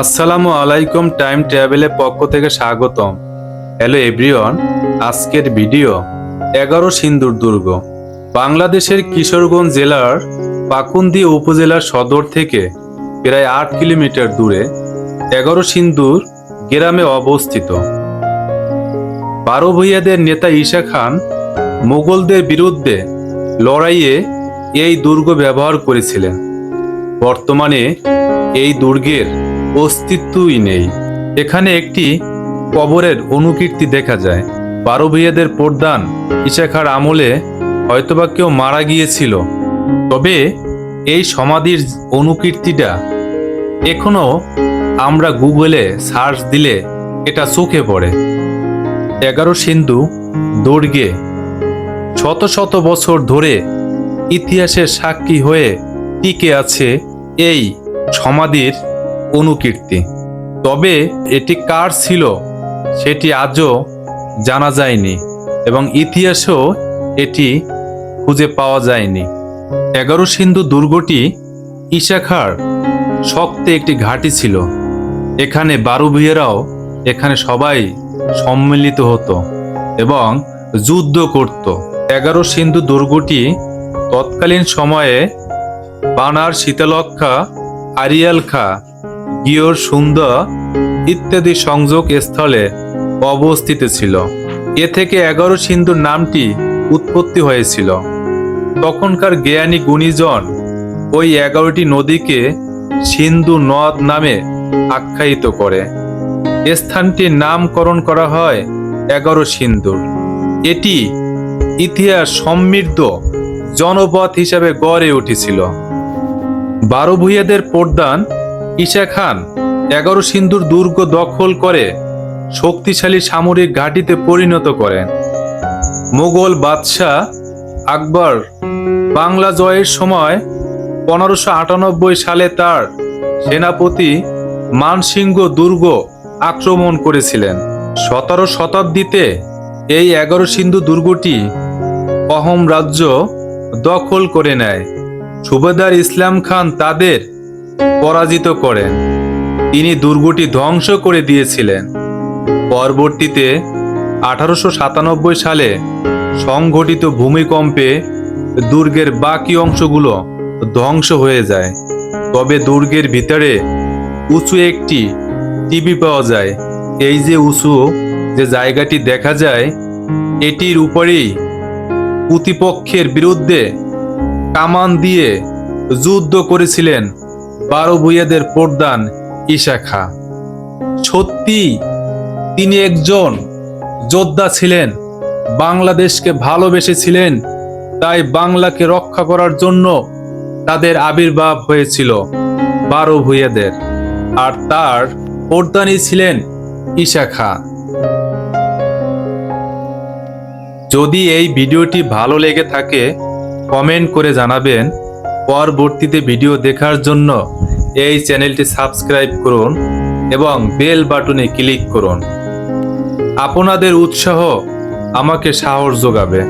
আসসালামু আলাইকুম টাইম ট্রাভেলের পক্ষ থেকে স্বাগতম। হ্যালো এভরিওয়ান, আজকের ভিডিও এগারো সিন্দুর দুর্গ, বাংলাদেশের কিশোরগঞ্জ জেলার পাকুন্দি উপজেলার সদর থেকে প্রায় আট কিলোমিটার দূরে এগারো সিন্দুর গ্রামে অবস্থিত। বারো ভূঁইয়াদের নেতা ঈশা খান মোগলদের বিরুদ্ধে লড়াইয়ে এই দুর্গ ব্যবহার করেছিলেন। বর্তমানে এই দুর্গের অস্তিত্বই নেই। এখানে একটি কবরের অনুকীর্তি দেখা যায়। বারো ভূঁইয়াদের প্রদান ইশাখার আমলে হয়তোবা কেউ মারা গিয়েছিল। তবে এই সমাধির অনুকীর্তিটা এখনও আমরা গুগলে সার্চ দিলে এটা চোখে পড়ে। এগারো সিন্ধু দুর্গে শত শত বছর ধরে ইতিহাসের সাক্ষী হয়ে টিকে আছে এই সমাধির অনুকীর্তি। তবে এটি কার ছিল সেটি আজও জানা যায়নি এবং ইতিহাসেও এটি খুঁজে পাওয়া যায়নি। এগারো সিন্ধু দুর্গটি ইশাখার শক্ত একটি ঘাঁটি ছিল। এখানে বারু ভূঁইয়েরাও এখানে সবাই সম্মিলিত হতো এবং যুদ্ধ করত। এগারো সিন্ধু দুর্গটি তৎকালীন সময়ে বানার শীতলক্ষা আরিয়াল খা গিয়র সুন্দর ইত্যাদি সংযোগ স্থলে অবস্থিত ছিল। এ থেকে এগারো সিন্ধুর নামটি উৎপত্তি হয়েছিল। তখনকার জ্ঞানী গুণীজন ওই এগারোটি নদীকে সিন্ধু নদ নামে আখ্যায়িত করে। স্থানটির নামকরণ করা হয় এগারো সিন্ধুর। এটি ইতিহাস সমৃদ্ধ জনপথ হিসাবে গড়ে উঠেছিল। বারো ভূঁইয়াদের প্রদান ঈশা খান, এগারো সিন্ধুর দুর্গ দখল করে শক্তিশালী সামরিক ঘাঁটিতে পরিণত করেন। মোগল বাদশাহ আকবর বাংলা জয়ের সময় পনেরোশো আটানব্বই সালে তার সেনাপতি মানসিংহ দুর্গ আক্রমণ করেছিলেন। সতেরো শতাব্দীতে এই এগারো সিন্ধু দুর্গটি অহম রাজ্য দখল করে নেয়। সুবেদার ইসলাম খান তাদের পরাজিত করেন। তিনি দুর্গটি ধ্বংস করে দিয়েছিলেন। পরবর্তীতে আঠারোশো সাতানব্বই সালে সংঘটিত ভূমিকম্পে দুর্গের বাকি অংশগুলো ধ্বংস হয়ে যায়। তবে দুর্গের ভিতরে উঁচু একটি টিভি পাওয়া যায়। এই যে উঁচু যে জায়গাটি দেখা যায়, এটির উপরেই প্রতিপক্ষের বিরুদ্ধে কামান দিয়ে যুদ্ধ করেছিলেন বারো ভূঁইয়াদের প্রদান ইশাখা সত্যি, তিনি একজন যোদ্ধা ছিলেন, বাংলাদেশকে ভালোবেসেছিলেন, তাই বাংলাকে রক্ষা করার জন্য তাদের আবির্ভাব হয়েছিল বারো ভূঁইয়াদের। আর তার প্রদানই ছিলেন ইশাখা যদি এই ভিডিওটি ভালো লেগে থাকে, কমেন্ট করে জানাবেন। পরবর্তীতে ভিডিও দেখার জন্য এই চ্যানেলটি সাবস্ক্রাইব করুন এবং বেল বাটনে ক্লিক করুন। আপনাদের উৎসাহ আমাকে সাহস যোগাবে।